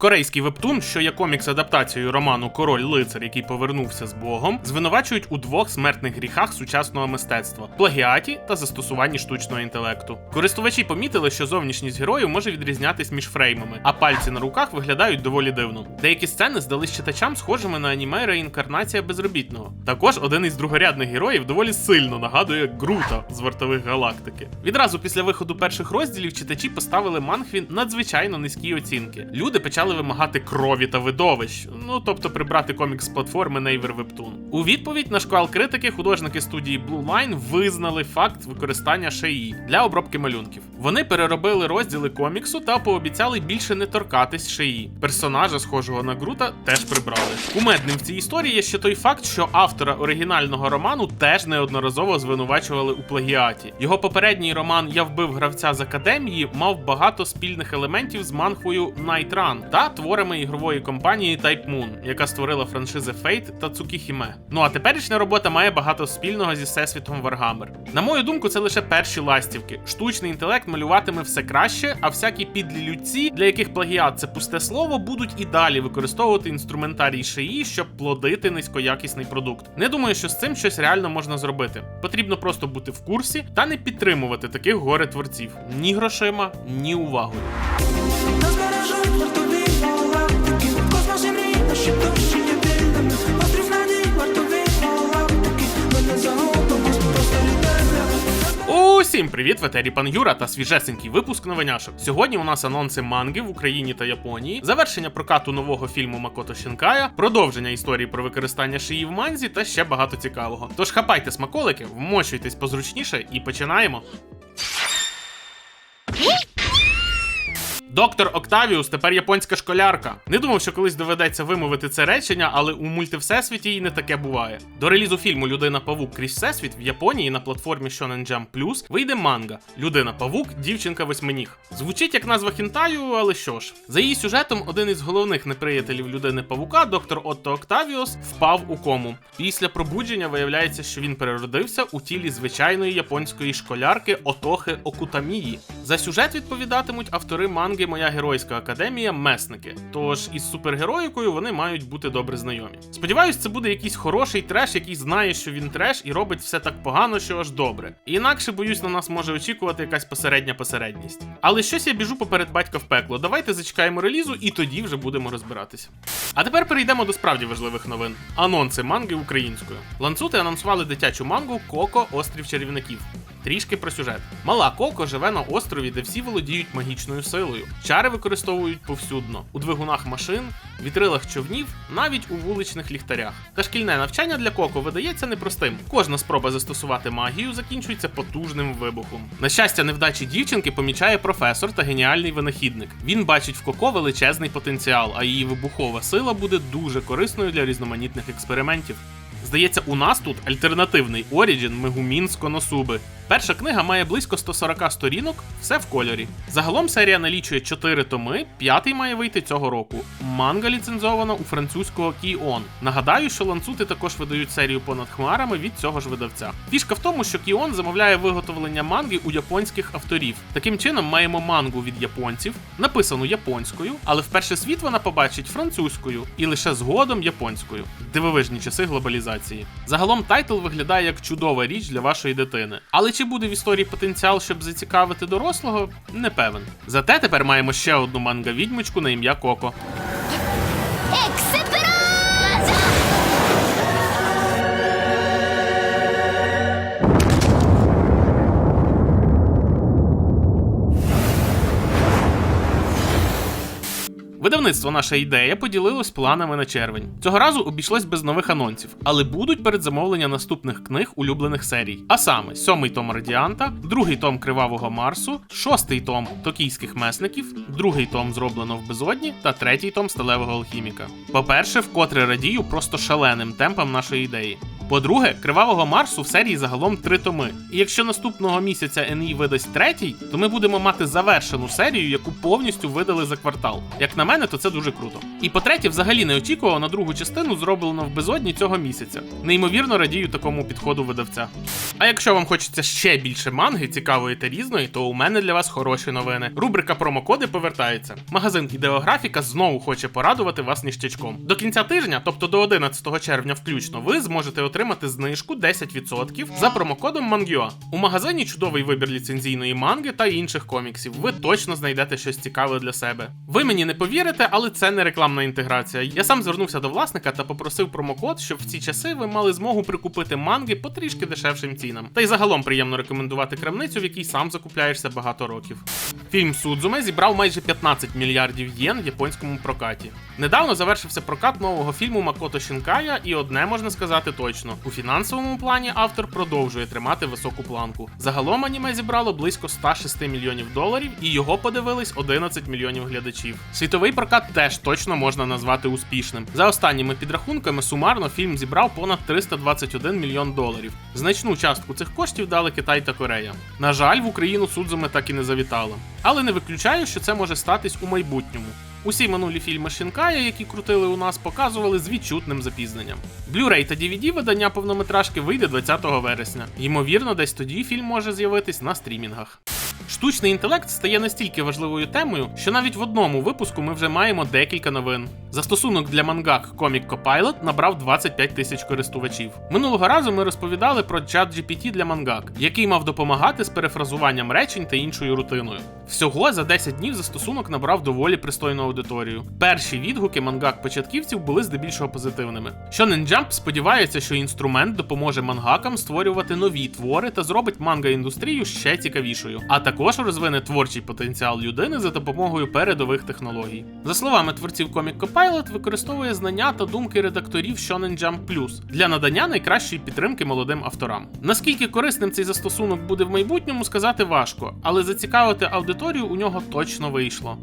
Корейський вебтун, що є комікс-адаптацією роману Король лицар, який повернувся з Богом, звинувачують у двох смертних гріхах сучасного мистецтва плагіаті та застосуванні штучного інтелекту. Користувачі помітили, що зовнішність героїв може відрізнятись між фреймами, а пальці на руках виглядають доволі дивно. Деякі сцени здались читачам схожими на аніме реінкарнація безробітного. Також один із другорядних героїв доволі сильно нагадує Грута з вартових галактики. Відразу після виходу перших розділів читачі поставили Манхвін надзвичайно низькі оцінки. Люди почали вимагати крові та видовищ, ну тобто прибрати комікс з платформи Naver Webtoon. У відповідь на шквал критики художники студії Blue Line визнали факт використання шеї для обробки малюнків. Вони переробили розділи коміксу та пообіцяли більше не торкатись шеї. Персонажа, схожого на Грута, теж прибрали. Кумедним в цій історії є ще той факт, що автора оригінального роману теж неодноразово звинувачували у плагіаті. Його попередній роман Я вбив гравця з академії мав багато спільних елементів з манхвою Night Run та творами ігрової компанії Type Moon, яка створила франшизи Fate та Цукіхіме. Ну а теперішня робота має багато спільного зі всесвітом Warhammer. На мою думку, це лише перші ластівки. Штучний інтелект малюватиме все краще, а всякі підлі людці, для яких плагіат це пусте слово, будуть і далі використовувати інструментарій шиї, щоб плодити низькоякісний продукт. Не думаю, що з цим щось реально можна зробити. Потрібно просто бути в курсі та не підтримувати таких горе творців ні грошима, ні увагою. Усім привіт, в етері пан Юра та свіжесенький випуск новиняшок. Сьогодні у нас анонси манги в Україні та Японії, завершення прокату нового фільму Макото Шінкая, продовження історії про використання шиї в манзі та ще багато цікавого. Тож хапайте смаколики, вмочуйтесь позручніше і починаємо. Доктор Октавіус тепер японська школярка. Не думав, що колись доведеться вимовити це речення, але у мультивсесвіті і не таке буває. До релізу фільму Людина Павук крізь всесвіт в Японії на платформі Shonen Jump Plus вийде манга Людина Павук, дівчинка восьминіг. Звучить як назва хінтаю, але що ж. За її сюжетом, один із головних неприятелів людини Павука, доктор Отто Октавіус, впав у кому. Після пробудження виявляється, що він переродився у тілі звичайної японської школярки Отохи Окутамії. За сюжет відповідатимуть автори манги Моя геройська академія месники. Тож із супергероїкою вони мають бути добре знайомі. Сподіваюсь, це буде якийсь хороший треш, який знає, що він треш, і робить все так погано, що аж добре. Інакше боюсь, на нас може очікувати якась посередня посередність. Але щось я біжу поперед батька в пекло. Давайте зачекаємо релізу, і тоді вже будемо розбиратися. А тепер перейдемо до справді важливих новин. Анонси манги українською. Ланцути анонсували дитячу мангу Коко Острів чарівників. Трішки про сюжет. Мала Коко живе на острові, де всі володіють магічною силою. Чари використовують повсюдно у двигунах машин, вітрилах човнів, навіть у вуличних ліхтарях. Та шкільне навчання для Коко видається непростим. Кожна спроба застосувати магію закінчується потужним вибухом. На щастя, невдачі дівчинки помічає професор та геніальний винахідник. Він бачить в Коко величезний потенціал, а її вибухова сила буде дуже корисною для різноманітних експериментів. Здається, у нас тут альтернативний Оріджін Мегумін з Коносуби. Перша книга має близько 140 сторінок, все в кольорі. Загалом серія налічує 4 томи, п'ятий має вийти цього року. Манга ліцензована у французького Кіон. Нагадаю, що ланцути також видають серію понад хмарами від цього ж видавця. Фішка в тому, що Кіон замовляє виготовлення манги у японських авторів. Таким чином, маємо мангу від японців, написану японською, але вперше світ вона побачить французькою і лише згодом японською. Дивовижні часи глобалізації. Загалом тайтл виглядає як чудова річ для вашої дитини. Але чи буде в історії потенціал, щоб зацікавити дорослого, не певен. Зате тепер маємо ще одну манга відьмочку на ім'я Коко. 엑 Видавництво наша ідея поділилось планами на червень. Цього разу обійшлось без нових анонсів, але будуть передзамовлення наступних книг улюблених серій. А саме сьомий том Радіанта, другий том Кривавого Марсу, шостий том Токійських месників, другий том зроблено в безодні та третій том сталевого алхіміка. По-перше, вкотре радію просто шаленим темпам нашої ідеї. По-друге, кривавого Марсу в серії загалом три томи. І якщо наступного місяця NE видасть третій, то ми будемо мати завершену серію, яку повністю видали за квартал. Як на мене, то це дуже круто. І по-третє, взагалі не очікував на другу частину, зроблену в безодні цього місяця. Неймовірно радію такому підходу видавця. А якщо вам хочеться ще більше манги, цікавої та різної, то у мене для вас хороші новини. Рубрика промокоди повертається. Магазин ідеографіка знову хоче порадувати вас ніштячком. До кінця тижня, тобто до 11 червня включно, ви зможете отримати знижку 10% за промокодом Мангюа. У магазині чудовий вибір ліцензійної манги та інших коміксів. Ви точно знайдете щось цікаве для себе. Ви мені не повірите, але це не рекламна інтеграція. Я сам звернувся до власника та попросив промокод, щоб в ці часи ви мали змогу прикупити манги по трішки дешевшим цінам. Та й загалом приємно рекомендувати крамницю, в якій сам закупляєшся багато років. Фільм Судзуме зібрав майже 15 мільярдів єн в японському прокаті. Недавно завершився прокат нового фільму Макото Шінкая, і одне можна сказати точно: у фінансовому плані автор продовжує тримати високу планку. Загалом аніме зібрало близько 106 мільйонів доларів, і його подивились 11 мільйонів глядачів. Світовий прокат теж точно можна назвати успішним. За останніми підрахунками, сумарно фільм зібрав понад 321 мільйон доларів. Значну частку цих коштів дали Китай та Корея. На жаль, в Україну Судзуме так і не завітало. Але не виключаю, що це може статись у майбутньому. Усі минулі фільми Шинкая, які крутили у нас, показували з відчутним запізненням. Blu-ray та DVD видання повнометражки вийде 20 вересня. Ймовірно, десь тоді фільм може з'явитись на стрімінгах. Штучний інтелект стає настільки важливою темою, що навіть в одному випуску ми вже маємо декілька новин. Застосунок для мангак Comic Copilot набрав 25 тисяч користувачів. Минулого разу ми розповідали про чат GPT для мангак, який мав допомагати з перефразуванням речень та іншою рутиною. Всього за 10 днів застосунок набрав доволі пристойну аудиторію. Перші відгуки мангак початківців були здебільшого позитивними. Shonen Jump сподівається, що інструмент допоможе мангакам створювати нові твори та зробить манга-індустрію ще цікавішою, а також розвине творчий потенціал людини за допомогою передових технологій. За словами творців Comic Copilot, використовує знання та думки редакторів Shonen Jump Plus для надання найкращої підтримки молодим авторам. Наскільки корисним цей застосунок буде в майбутньому, сказати важко, але зацікавити аудиторію у нього точно вийшло.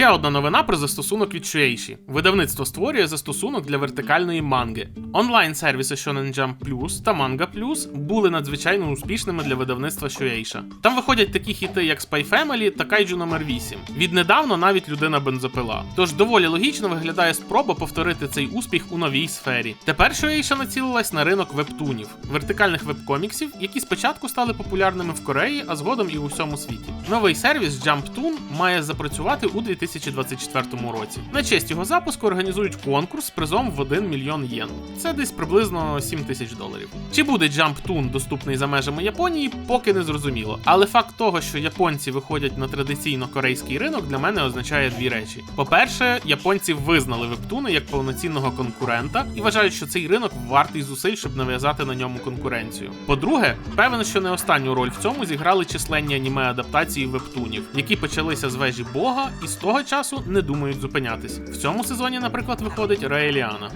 Ще одна новина про застосунок від Shueisha. Видавництво створює застосунок для вертикальної манги. Онлайн-сервіси Shonen Jump Plus та Manga Plus були надзвичайно успішними для видавництва Shueisha. Там виходять такі хіти, як Spy Family та Kaiju номер 8 Віднедавно навіть людина бензопила. Тож доволі логічно виглядає спроба повторити цей успіх у новій сфері. Тепер Shueisha націлилась на ринок вебтунів, вертикальних вебкоміксів, які спочатку стали популярними в Кореї, а згодом і у всьому світі. Новий сервіс JumpToon має запрацювати у 2024 році. На честь його запуску організують конкурс з призом в 1 мільйон єн. Це десь приблизно 7 тисяч доларів. Чи буде JumpToon доступний за межами Японії, поки не зрозуміло. Але факт того, що японці виходять на традиційно корейський ринок, для мене означає дві речі: по-перше, японці визнали вебтуни як повноцінного конкурента і вважають, що цей ринок вартий зусиль, щоб нав'язати на ньому конкуренцію. По-друге, певен, що не останню роль в цьому зіграли численні аніме адаптації вебтунів, які почалися з вежі Бога і з того часу не думають зупинятись. В цьому сезоні, наприклад, виходить Раеліана.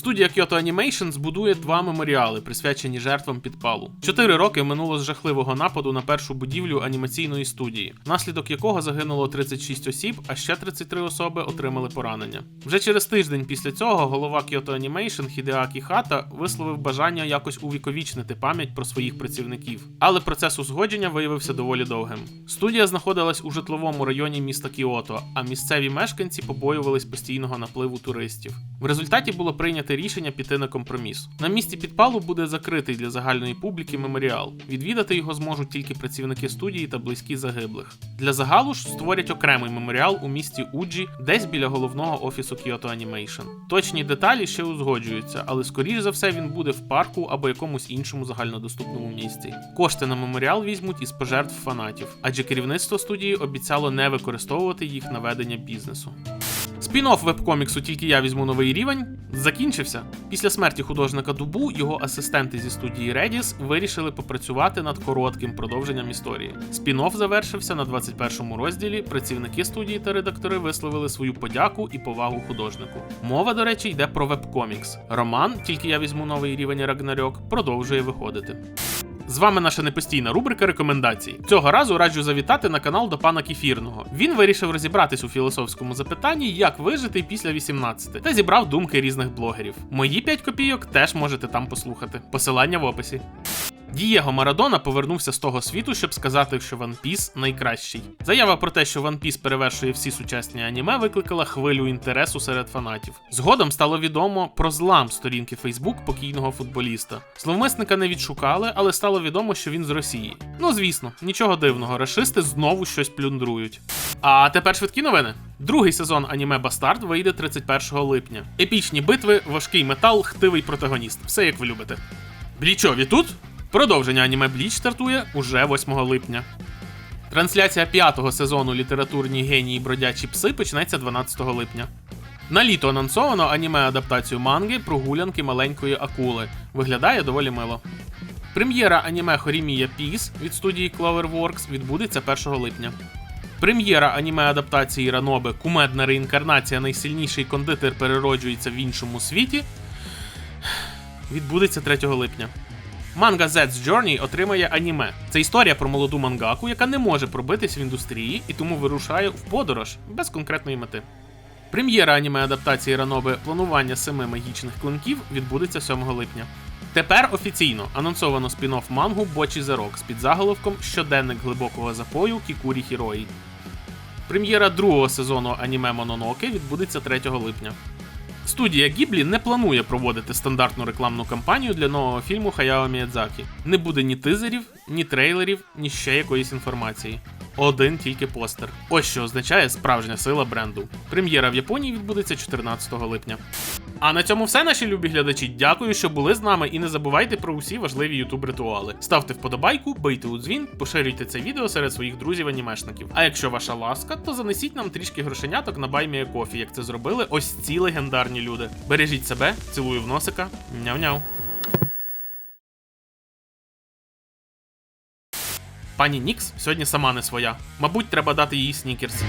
Студія Kyoto Animation збудує два меморіали, присвячені жертвам підпалу. Чотири роки минуло з жахливого нападу на першу будівлю анімаційної студії, внаслідок якого загинуло 36 осіб, а ще 33 особи отримали поранення. Вже через тиждень після цього голова Kyoto Animation Хідеакі Хата висловив бажання якось увіковічнити пам'ять про своїх працівників. Але процес узгодження виявився доволі довгим. Студія знаходилась у житловому районі міста Кіото, а місцеві мешканці побоювались постійного напливу туристів. В результаті було прийнято рішення піти на компроміс. На місці підпалу буде закритий для загальної публіки меморіал. Відвідати його зможуть тільки працівники студії та близькі загиблих. Для загалу ж створять окремий меморіал у місті Уджі, десь біля головного офісу Kyoto Animation. Точні деталі ще узгоджуються, але скоріш за все він буде в парку або якомусь іншому загальнодоступному місці. Кошти на меморіал візьмуть із пожертв фанатів, адже керівництво студії обіцяло не використовувати їх на ведення бізнесу. Спін-офф вебкоміксу тільки я візьму новий рівень закінчився. Після смерті художника Дубу його асистенти зі студії Redis вирішили попрацювати над коротким продовженням історії. Спін-офф завершився на 21-му розділі. Працівники студії та редактори висловили свою подяку і повагу художнику. Мова, до речі, йде про вебкомікс. Роман, тільки я візьму новий рівень Рагнарьок, продовжує виходити. З вами наша непостійна рубрика рекомендацій. Цього разу раджу завітати на канал до пана Кефірного. Він вирішив розібратись у філософському запитанні, як вижити після 18, та зібрав думки різних блогерів. Мої 5 копійок теж можете там послухати. Посилання в описі. Дієго Марадона повернувся з того світу, щоб сказати, що One Piece найкращий. Заява про те, що One Piece перевершує всі сучасні аніме, викликала хвилю інтересу серед фанатів. Згодом стало відомо про злам сторінки Facebook покійного футболіста. Зловмисника не відшукали, але стало відомо, що він з Росії. Ну звісно, нічого дивного, рашисти знову щось плюндрують. А тепер швидкі новини. Другий сезон аніме Бастард вийде 31 липня. Епічні битви, важкий метал, хтивий протагоніст. Все як ви любите. Блічові тут? Продовження аніме Бліч стартує уже 8 липня. Трансляція п'ятого сезону літературні генії бродячі пси почнеться 12 липня. На літо анонсовано аніме-адаптацію манги прогулянки маленької акули. Виглядає доволі мило. Прем'єра аніме Хорімія Піс від студії Cloverworks відбудеться 1 липня. Прем'єра аніме-адаптації Ранобе Кумедна реінкарнація найсильніший кондитер перероджується в іншому світі відбудеться 3 липня. Манга Z's Journey отримає аніме. Це історія про молоду мангаку, яка не може пробитись в індустрії і тому вирушає в подорож без конкретної мети. Прем'єра аніме адаптації Ранобе Планування семи магічних клинків відбудеться 7 липня. Тепер офіційно анонсовано спін-офф мангу Бочі Зерок з під заголовком Щоденник глибокого запою Кікурі Хірої. Прем'єра другого сезону аніме Мононоке відбудеться 3 липня. Студія Гіблі не планує проводити стандартну рекламну кампанію для нового фільму Хаяо Міядзакі. Не буде ні тизерів, ні трейлерів, ні ще якоїсь інформації. Один тільки постер. Ось що означає справжня сила бренду. Прем'єра в Японії відбудеться 14 липня. А на цьому все, наші любі глядачі. Дякую, що були з нами, і не забувайте про усі важливі ютуб ритуали. Ставте вподобайку, бийте у дзвін, поширюйте це відео серед своїх друзів-анімешників. А якщо ваша ласка, то занесіть нам трішки грошеняток на баймія кофі, як це зробили ось ці легендарні люди. Бережіть себе, цілую в носика. Няв-няв. Пані Нікс сьогодні сама не своя. Мабуть, треба дати їй снікерс.